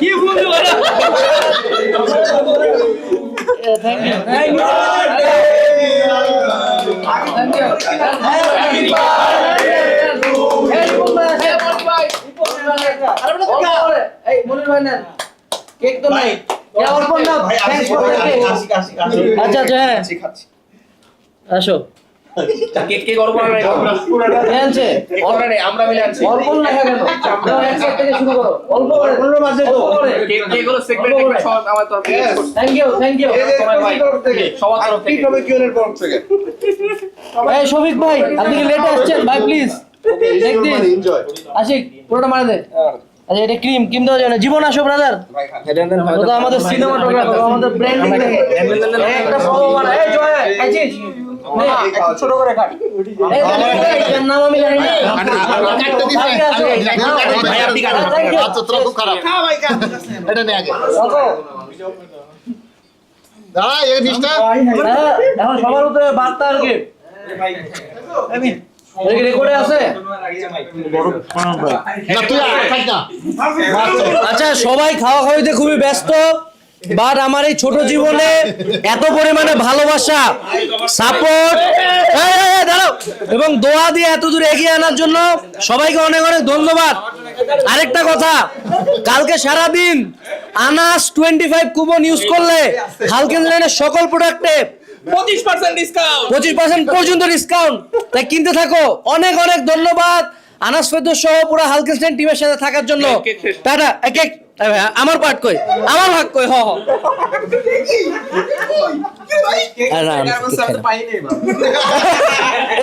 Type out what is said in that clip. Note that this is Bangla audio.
কি ফুল thank you thank you cake তো নাই অল্প না আচ্ছা আচ্ছা হ্যাঁ আসো কেক কেক অর্ডার করে আনছে অর্ডার আমরা মিলে আনছি অল্প না কেন দাও এক থেকে শুরু করো অল্প করে পনেরো মাসে তো কেক কেক হলো সেগমেন্ট একটা সব আমার তরফ থেকে থ্যাংক ইউ থ্যাংক ইউ সবাই ভাই সবার তরফ থেকে এই শফিক ভাই আপনি কি লেটে আসছেন ভাই প্লিজ দেখ দিন আশিক পুরোটা মারা দে আচ্ছা এটা ক্রিম ক্রিম দেওয়া যাবে না জীবন আসো ব্রাদার আমাদের সিনেমাটোগ্রাফার আমাদের ব্র্যান্ডিং দেখে একটা সব মানে এই জয় আছিস ছোট করে কাট। নাম আমি জানি না। ভাই, আপনি কাটেন। আচ্ছা তোরা খুব খারাপ এটা নে আগে। দাঁড়া এই ডিশটা এখন সবার উপরে বার্তা আর কি। রেকর্ডে আছে? না তুই আর খাস না। আচ্ছা সবাই খাওয়া খাওয়াইতে খুবই ব্যস্ত। বাট আমার এই ছোট জীবনে এত পরিমাণে ভালোবাসা সাপোর্ট দাঁড়াও। এবং দোয়া দিয়ে এত দূর এগিয়ে আনার জন্য সবাইকে অনেক অনেক ধন্যবাদ। আরেকটা কথা কালকে সারা দিন Anas twenty five coupon use করলে হালকেন লাইনের সকল প্রোডাক্টে পঁচিশ পার্সেন্ট ডিসকাউন্ট পঁচিশ পার্সেন্ট পর্যন্ত ডিসকাউন্ট তাই কিনতে থাকো। অনেক অনেক ধন্যবাদ। আনাস ফেরদৌস সহ পুরো হালকেস্টাইন টিমের সাথে থাকার জন্য টাটা এক এক। আমার পার্ট কই? আমার ভাগ কই? হ হ। না।